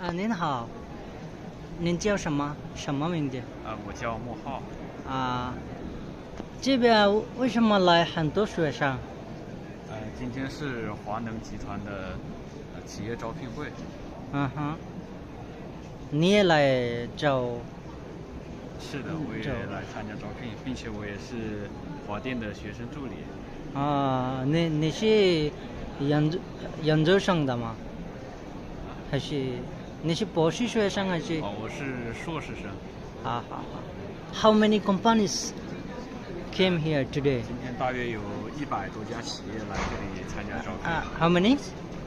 啊，您好，您叫什么？什么名字？啊，我叫莫浩，啊，这边为什么来很多学生？呃，今天是华能集团的呃企业招聘会，嗯哼，你也来找是的，我也来参加招聘，并且我也是华电的学生助理。啊？你你是研究研究生的吗？还是你是博士学生还是？哦，我是硕士生，好好好。How many companies came here today? 今天大约有一百多家企业来这里参加招啊聘， ，How many?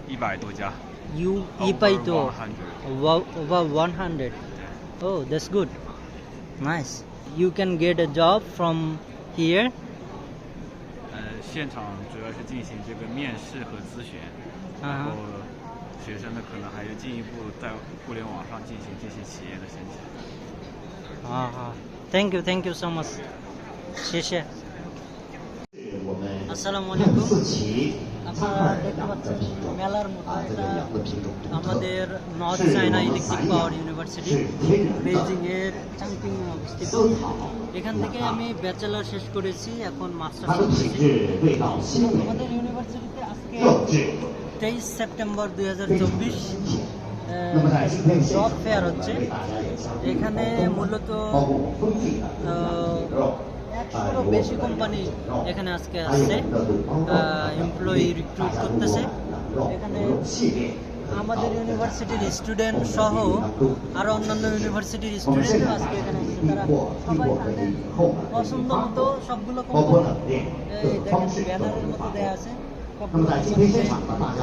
一百多家， You Over 一百多 100 Over over one hundred. Oh, that's good. Nice. You can get a job from here. 呃，现场主要是进行这个面试和咨询，然啊后 学生的，可能还要进一步在互联网上进行这些企业的申请。啊啊，Thank you，Thank you so much，谢谢。我们四期。মেলার মতো এটা আমাদের North China electric power university বেজিংয়ের Changping অবস্থিত। এখান থেকে আমি bachelor শেষ করেছি এখন মাস্টার্স করছি। আমাদের ইউনিভার্সিটিতে আজকে তেইশ সেপ্টেম্বর দুই জব ফেয়ার হচ্ছে। এখানে মূলত একশোরও বেশি কোম্পানি এখানে আজকে আসছে। এই রিক্রুট করতেছে। এখানে আমাদের ইউনিভার্সিটির স্টুডেন্ট সহ আরও অন্যান্য ইউনিভার্সিটির স্টুডেন্ট আজকে এখানে তারা সবাই তাদের পছন্দ মতো সবগুলো এই দেখেন ব্যানারের মতো দেওয়া আছে।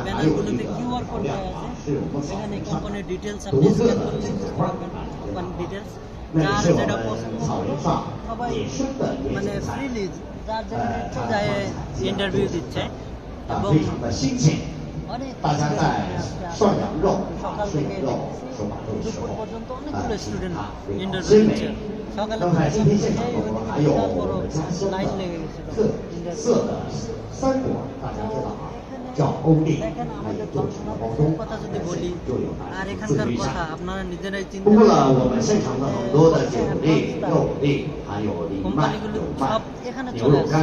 ব্যানারগুলোতে কিউআর কোড দেওয়া আছে। এখানে কোম্পানির ডিটেলস আপনি স্ক্যান করলে বুঝতে পারবেন ডিটেলস যার যেটা পছন্দ সবাই মানে ফ্রিলি যার যেটা ইচ্ছে যায় ইন্টারভিউ দিচ্ছে। 啊非常的新鲜大家在涮羊肉涮羊肉涮马肉的时候啊使用它非常鲜美那么在今天现场我们还有我们家乡的特色的三果大家知道吗？আর এখানকার কথা আপনারা নিজেরাই চিন্তা কোম্পানিগুলো সব এখানে চলে আসে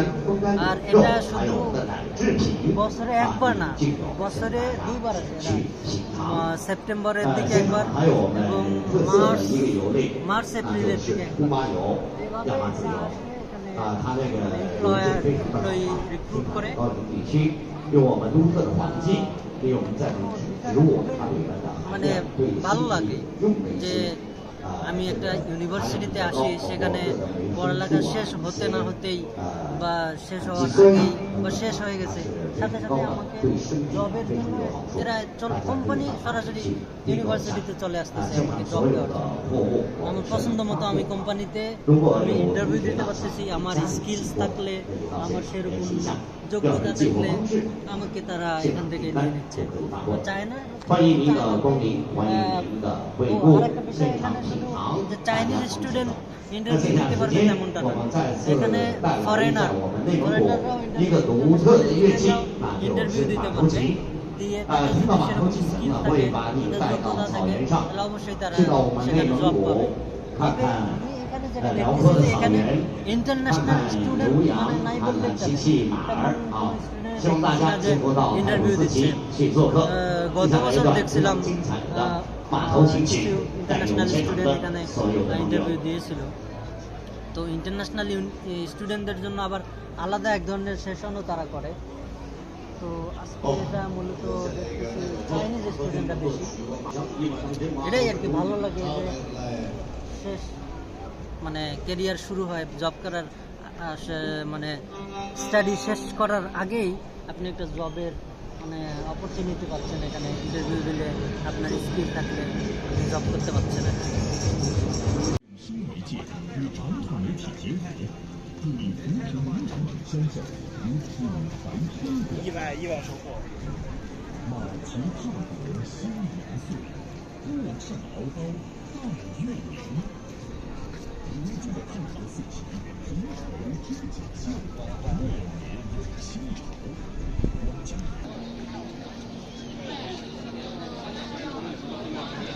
আর এটা শুধু বছরে একবার না বছরে দুইবার আছে সেপ্টেম্বরের দিকে একবার এবং মার্চ মার্চ এপ্রিলের দিকে একবার এমপ্লয়ার এমপ্লয়ি রিক্রুট করে 用我们独特的环境，利用我们在植物它里面的含量，对身体用的一些。আমি একটা ইউনিভার্সিটিতে আসি, সেখানে পড়ালেখা শেষ হতে না হতেই বা শেষ হওয়ার আগেই বা শেষ হয়ে গেছে। সাথে সাথে আমাকে জবের জন্য এরা চল কোম্পানি সরাসরি ইউনিভার্সিটিতে চলে আসতেছে আমাকে জব দেওয়ার আমার পছন্দ মতো আমি কোম্পানিতে আমি ইন্টারভিউ দিতে পারতেছি, আমার স্কিলস থাকলে, আমার সেরকম যোগ্যতা থাকলে আমাকে তারা এখান থেকে নিয়ে নিচ্ছে। চায় না আরেকটা বিষয় এখানে চাইনিজ স্টুডেন্ট ইন্ডাস্ট্রি দিতে পারবে তেমনটা না। সেখানে ফরেনার ইন্টারভিউ দিতে পারবে। দিয়ে অবশ্যই তারা সেখানে জব পাবে। ইন্টারন্যাশনাল মানে ইন্টারভিউ দিচ্ছে। গত বছর দেখছিলাম ইন্টারন্যাশনাল স্টুডেন্ট দিয়েছিল। তো ইন্টারন্যাশনাল স্টুডেন্টদের জন্য আবার আলাদা এক ধরনের সেশনও তারা করে। তো আজকে এটা মূলত চাইনিজ স্টুডেন্টরা বেশি। এটাই আর কি ভালো লাগে যে শেষ মানে কেরিয়ার শুরু হয় জব করার মানে স্টাডি শেষ করার আগেই আপনি একটা জবের মানে অপরচুনিটি পাচ্ছেন এখানে ইন্টারভিউ দিলে আপনার স্কিল থাকলে আপনি জব করতে পারছেন আর কি। 新媒介与传统媒体结合，助力扶贫农场销售如品牌生活。意外意外收获。马蹄踏国新元素，过剩敖包拜月圆。如今的汉唐四奇，皮绸织锦绣，末年有新潮。